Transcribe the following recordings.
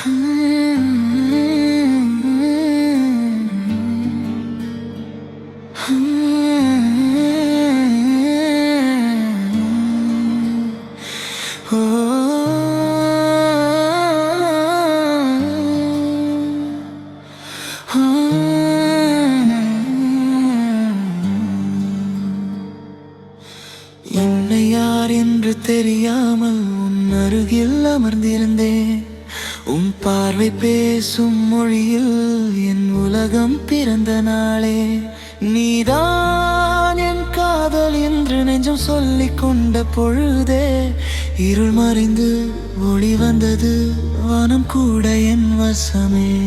என்னை யார் என்று தெரியாமல் உன் அருகில் அமர்ந்திருந்தேன். உம் பார்வை பேசும் மொழியில் என் உலகம் பிறந்த நாளே. நீதான் என் காதல் என்று நெஞ்சம் சொல்லிக் கொண்ட பொழுதே. இருள் மறைந்து ஒளி வந்தது வானம் கூட என் வசமே.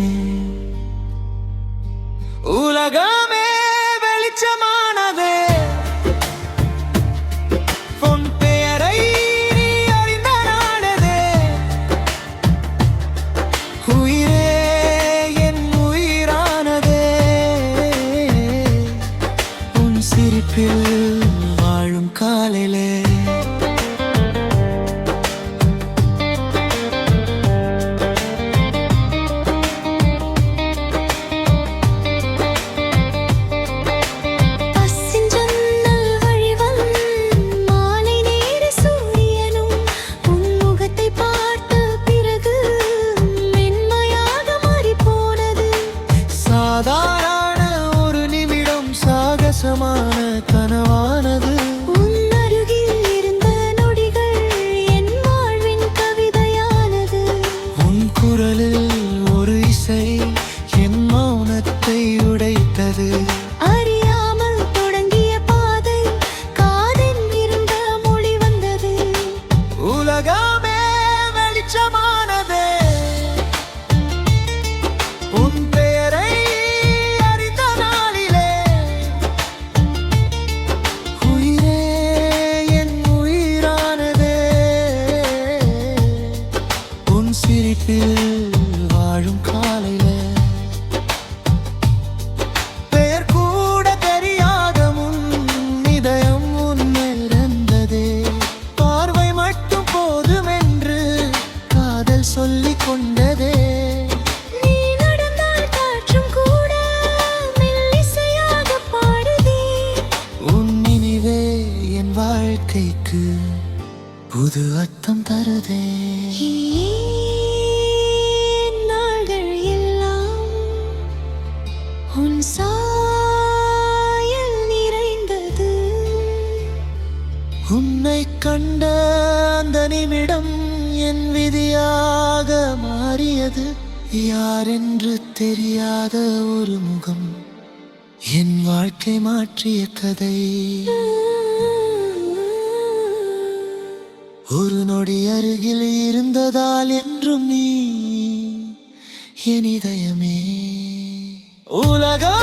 நினைவே என் வாழ்க்கைக்கு புது அர்த்தம் தருதே. நாள்கள் எல்லாம் உன் சாயல் நிறைந்தது? உன்னை கண்ட அந்த நிமிடம் என் விதியாக மாறியது யாரென்று தெரியாத ஒரு முகம். என் வாழ்க்கை மாற்றிய கதை. ஒரு நொடி அருகில் இருந்ததால் என்றும் நீ என் இதயமே. உலகம்